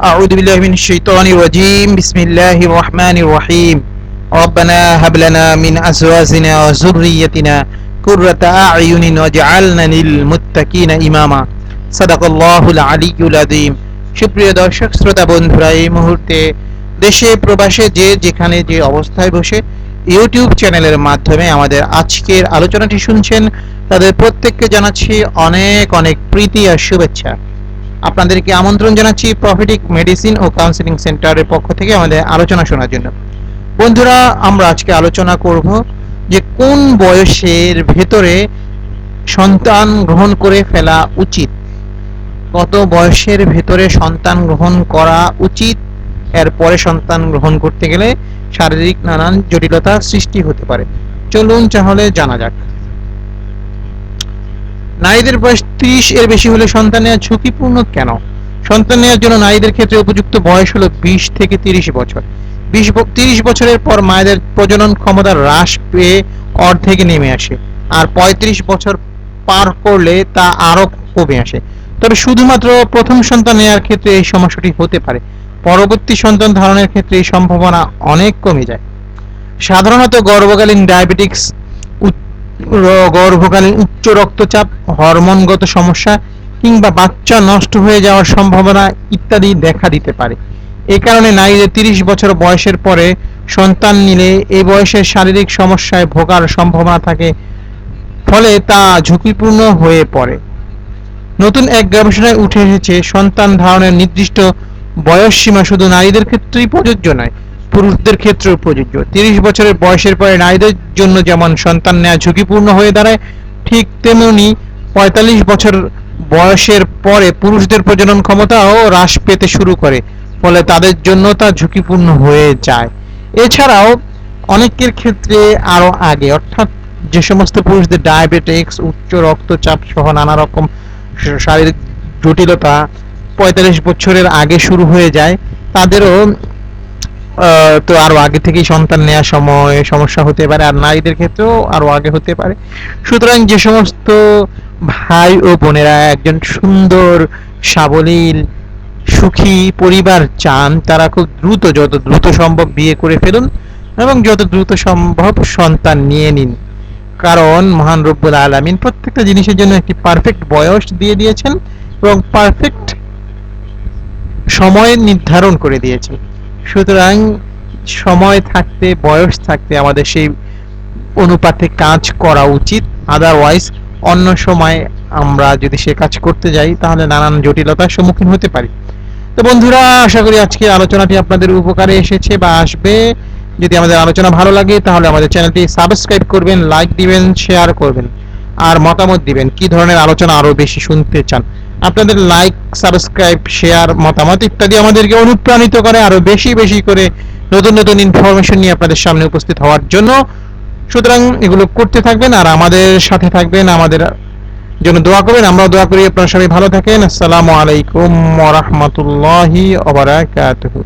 أعوذ بالله من الشيطان الرجيم بسم الله الرحمن الرحيم ربنا هب لنا من أزواجنا وذريتنا قرة أعين واجعلنا للمتقين إماما صدق الله العلي العظيم সুপ্রিয় দর্শক শ্রোতা বন্ধুরা এই মুহূর্তে দেশে প্রবাসে যে যেখানে যে অবস্থায় বসে ইউটিউব চ্যানেলের মাধ্যমে আমাদের আজকের আলোচনাটি শুনছেন তাদের প্রত্যেককে জানাচ্ছি অনেক অনেক প্রীতি আর শুভেচ্ছা আপনাদেরকে আমন্ত্রণ জানাচ্ছি প্রফিটিক মেডিসিন ও কাউন্সিলিং সেন্টারের পক্ষ থেকে আমাদের আলোচনা শোনার জন্য। বন্ধুরা, আমরা আজকে আলোচনা করব যে কোন বয়সের ভেতরে সন্তান গ্রহণ করে ফেলা উচিত। কত বয়সের ভেতরে সন্তান গ্রহণ করা উচিত? এরপরে সন্তান গ্রহণ করতে গেলে শারীরিক নানান জটিলতা সৃষ্টি হতে পারে। চলুন তাহলে জানা যাক। নারীদের বয়স ত্রিশ এর বেশি হলে সন্তান নেওয়া ঝুঁকিপূর্ণ কেন? সন্তান নেওয়ার জন্য নারীদের ক্ষেত্রে উপযুক্ত বয়স হলো বিশ থেকে তিরিশ বছর। বিশ তিরিশ বছরের পর মায়েদের প্রজনন ক্ষমতা হ্রাস পেয়ে অর্ধেকে নেমে আসে আর পঁয়ত্রিশ বছর পার করলে তা আরও কমে আসে। তবে শুধুমাত্র প্রথম সন্তান নেওয়ার ক্ষেত্রে এই সমস্যাটি হতে পারে। পরবর্তী সন্তান ধারণের ক্ষেত্রে এই সম্ভাবনা অনেক কমে যায়। সাধারণত গর্ভকালীন ডায়াবেটিক্স গর্ভকালীন উচ্চ রক্তচাপ, হরমোনগত সমস্যা কিংবা বাচ্চা নষ্ট হয়ে যাওয়ার সম্ভাবনা ইত্যাদি দেখা দিতে পারে। এ কারণে নারীদের তিরিশ বছর বয়সের পরে সন্তান নিলে এই বয়সের শারীরিক সমস্যায় ভোগার সম্ভাবনা থাকে, ফলে তা ঝুঁকিপূর্ণ হয়ে পড়ে। নতুন এক গবেষণায় উঠে এসেছে, সন্তান ধারণের নির্দিষ্ট বয়স সীমা শুধু নারীদের ক্ষেত্রেই প্রযোজ্য নয় পুরুষদের ক্ষেত্রেও প্রযোজ্য। তিরিশ বছরের বয়সের পরে নারীদের জন্য যেমন সন্তান নেওয়া ঝুঁকিপূর্ণ হয়ে দাঁড়ায়, ঠিক তেমনি পঁয়তাল্লিশ বছর বয়সের পরে পুরুষদের প্রজনন ক্ষমতাও হ্রাস পেতে শুরু করে, ফলে তাদের জন্য তা ঝুঁকিপূর্ণ হয়ে যায়। এছাড়াও অনেকের ক্ষেত্রে আরও আগে, অর্থাৎ যে সমস্ত পুরুষদের ডায়াবেটিক্স, উচ্চ রক্তচাপ সহ নানা রকম শারীরিক জটিলতা পঁয়তাল্লিশ বছরের আগে শুরু হয়ে যায়, তাদেরও তো আরও আগে থেকেই সন্তান নেওয়ার সময় সমস্যা হতে পারে, আর নারীদের ক্ষেত্রেও আরও আগে হতে পারে। সুতরাং যে সমস্ত ভাই ও বোনেরা একজন সুন্দর, সাবলীল, সুখী পরিবার চান, তারা খুব দ্রুত, যত দ্রুত সম্ভব বিয়ে করে ফেলুন এবং যত দ্রুত সম্ভব সন্তান নিয়ে নিন। কারণ মহান রব্বুল আলমিন প্রত্যেকটা জিনিসের জন্য একটি পারফেক্ট বয়স দিয়ে দিয়েছেন এবং পারফেক্ট সময় নির্ধারণ করে দিয়েছেন। সুতরাং সময় থাকতে, বয়স থাকতে আমাদের সেই অনুপাতে কাজ করা উচিত। আদারওয়াইজ অন্য সময় আমরা যদি সে কাজ করতে যাই, তাহলে নানান জটিলতার সম্মুখীন হতে পারি। তো বন্ধুরা, আশা করি আজকের আলোচনাটি আপনাদের উপকারে এসেছে বা আসবে। যদি আমাদের আলোচনা ভালো লাগে, তাহলে আমাদের চ্যানেলটি সাবস্ক্রাইব করবেন, লাইক দিবেন, শেয়ার করবেন। আর মতামত দিবেন, কি ধরনের আলোচনা আরও বেশি শুনতে চান। আপনাদের লাইক সাবস্ক্রাইব শেয়ার মতামত ইত্যাদি আমাদেরকে অনুপ্রাণিত করে আরও বেশি বেশি করে নতুন নতুন ইনফরমেশন নিয়ে আপনাদের সামনে উপস্থিত হওয়ার জন্য। সুতরাং এগুলো করতে থাকবেন আর আমাদের সাথে থাকবেন, আমাদের জন্য দোয়া করবেন। আমরা দোয়া করি আপনারা সবাই ভালো থাকেন। আসসালামু আলাইকুম ওয়া রাহমাতুল্লাহি ওয়া বারাকাতুহু।